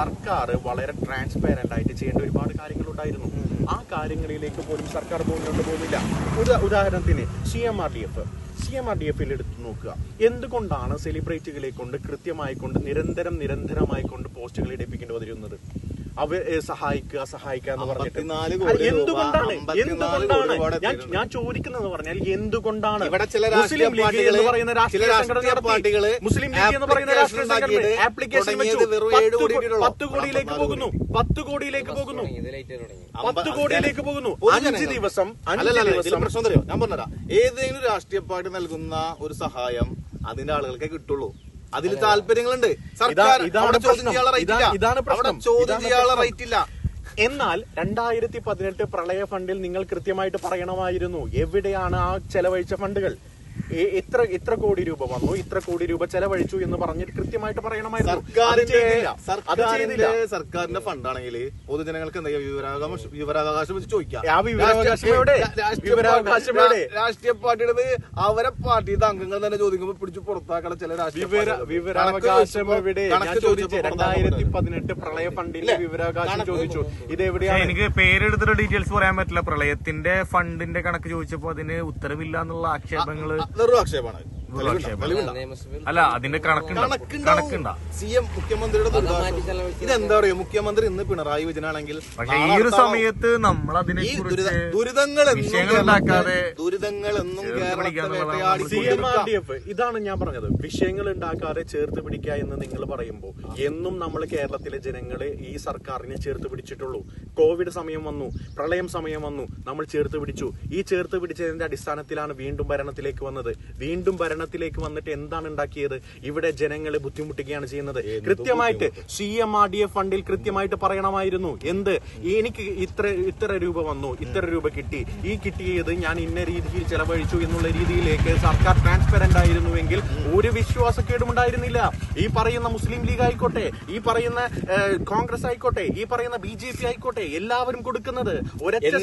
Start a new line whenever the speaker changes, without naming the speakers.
സർക്കാർ വളരെ ട്രാൻസ്പെറന്റ് ആയിട്ട് ചെയ്യേണ്ട ഒരുപാട് കാര്യങ്ങളുണ്ടായിരുന്നു. ആ കാര്യങ്ങളിലേക്ക് പോലും സർക്കാർ പോകുന്നുണ്ട് പോകുന്നില്ല. ഉദാ- ഉദാഹരണത്തിന് C M R D F C M R D എഫിൽ എടുത്തു നോക്കുക. എന്തുകൊണ്ടാണ് സെലിബ്രിറ്റികളെ കൊണ്ട് കൃത്യമായി കൊണ്ട് നിരന്തരം നിരന്തരമായി കൊണ്ട് പോസ്റ്റുകൾ ഇടിപ്പിക്കേണ്ടി വരുന്നത് അവരെ സഹായിക്കുക സഹായിക്കുക എന്ന് പറഞ്ഞിട്ട്. എന്തുകൊണ്ടാണ്? എന്തുകൊണ്ടാണ്? ഞാൻ. ഞാൻ ചോദിക്കുന്നത് പറഞ്ഞാൽ എന്തുകൊണ്ടാണ്?
ഇവിടെ ചില
മുസ്ലിം
രാഷ്ട്രീയ
ലീഗ് എന്ന് പറയുന്ന രാഷ്ട്രീയ സംഘടന പാർട്ടികൾ
പാർട്ടികൾ
മുസ്ലിം ലീഗ് എന്ന് പറയുന്ന രാഷ്ട്രീയ സംഘടന ആപ്ലിക്കേഷൻ വെച്ചു. പത്ത്. കോടിയിലേക്ക് പോകുന്നു. പത്ത് കോടിയിലേക്ക് പോകുന്നു. പത്ത് കോടിയിലേക്ക് പോകുന്നു. അഞ്ച് ദിവസം അഞ്ച് ദിവസം.
പ്രശ്നം ഞാൻ പറഞ്ഞുതരാം. ഏതെങ്കിലും രാഷ്ട്രീയ പാർട്ടി നൽകുന്ന ഒരു സഹായം അതിന്റെ ആളുകൾക്കേ കിട്ടുള്ളൂ. അതിൽ താല്പര്യങ്ങളുണ്ട്. സർക്കാർ
ഇതാണ് പ്രശ്നം. ഇതാണ്.
ചോദ്യം ചെയ്യാനുള്ള റൈറ്റ് ഇല്ല
എന്നാൽ രണ്ടായിരത്തി പതിനെട്ട് പ്രളയ ഫണ്ടിൽ നിങ്ങൾ കൃത്യമായിട്ട് പറയണമായിരുന്നു. എവിടെയാണ് ആ ചെലവഴിച്ച ഫണ്ടുകൾ? എത്ര എത്ര കോടി രൂപ വന്നു ഇത്ര കോടി രൂപ ചെലവഴിച്ചു എന്ന് പറഞ്ഞിട്ട് കൃത്യമായിട്ട് പറയണമായിരുന്നു.
സർക്കാരിന്റെ ഫണ്ടാണെങ്കിൽ പൊതുജനങ്ങൾക്ക് എന്തെങ്കിലും? വിവരാവകാശം വിവരാവകാശം വെച്ച് ചോദിക്കാം രാഷ്ട്രീയ പാർട്ടിയുടെ അവരെ പാർട്ടിയുടെ അംഗങ്ങൾ തന്നെ ചോദിക്കുമ്പോൾ പിടിച്ചു പുറത്താക്കണ ചില രാഷ്ട്രീയ.
വിവരാവകാശം
കണക്ക്
എവിടെ? രണ്ടായിരത്തി പതിനെട്ട് പ്രളയ ഫണ്ടിന്റെ വിവരാവകാശം ചോദിച്ചു. ഇത് എവിടെയാണ്?
എനിക്ക് പേരെടുത്തിട്ട് ഡീറ്റെയിൽസ് പറയാൻ പറ്റില്ല. പ്രളയത്തിന്റെ ഫണ്ടിന്റെ കണക്ക് ചോദിച്ചപ്പോ അതിന് ഉത്തരവില്ല എന്നുള്ള ആക്ഷേപങ്ങൾ
വെറും ആക്ഷേപമാണ്.
അല്ല അതിന്റെ കണക്കുണ്ട്? കണക്കുണ്ടാ?
സി എം മുഖ്യമന്ത്രിയുടെ ഇതെന്താ പറയുക മുഖ്യമന്ത്രി ഇന്ന് പിണറായി വിജയനാണെങ്കിൽ
പക്ഷെ ഈ ഒരു സമയത്ത് നമ്മൾ അതിനെ
ദുരിതങ്ങൾ ദുരിതങ്ങൾ എന്നും
ഇതാണ് ഞാൻ പറഞ്ഞത്. വിഷയങ്ങൾ ഉണ്ടാക്കാതെ ചേർത്ത് പിടിക്കുക എന്ന് നിങ്ങൾ പറയുമ്പോൾ എന്നും നമ്മൾ കേരളത്തിലെ ജനങ്ങളെ ഈ സർക്കാരിനെ ചേർത്ത് പിടിച്ചിട്ടുള്ളൂ. കോവിഡ് സമയം വന്നു പ്രളയം സമയം വന്നു നമ്മൾ ചേർത്ത് പിടിച്ചു. ഈ ചേർത്ത് പിടിച്ചതിന്റെ അടിസ്ഥാനത്തിലാണ് വീണ്ടും ഭരണത്തിലേക്ക് വന്നത്. വീണ്ടും ഭരണത്തിലേക്ക് വന്നിട്ട് എന്താണ് ഉണ്ടാക്കിയത്? ഇവിടെ ജനങ്ങളെ ബുദ്ധിമുട്ടുകയാണ് ചെയ്യുന്നത്. കൃത്യമായിട്ട് C M R D F ഫണ്ടിൽ കൃത്യമായിട്ട് പറയണമായിരുന്നു. എന്ത്? എനിക്ക് ഇത്ര ഇത്ര രൂപ വന്നു ഇത്ര രൂപ കിട്ടി. ഈ കിട്ടിയത് ഞാൻ ഇന്ന രീതിയിൽ ചെലവഴിച്ചു എന്നുള്ള രീതിയിലേക്ക് സർക്കാർ ട്രാൻസ്പെറന്റ് ആയിരുന്നുവെങ്കിൽ ഒരു വിശ്വാസക്കേടും ഉണ്ടായിരുന്നില്ല. ഈ പറയുന്ന മുസ്ലിം ലീഗ് ആയിക്കോട്ടെ ഈ പറയുന്ന കോൺഗ്രസ് ആയിക്കോട്ടെ ഈ പറയുന്ന ബി ജെ പി ആയിക്കോട്ടെ എല്ലാവരും കൊടുക്കുന്നത് ഒരൊറ്റ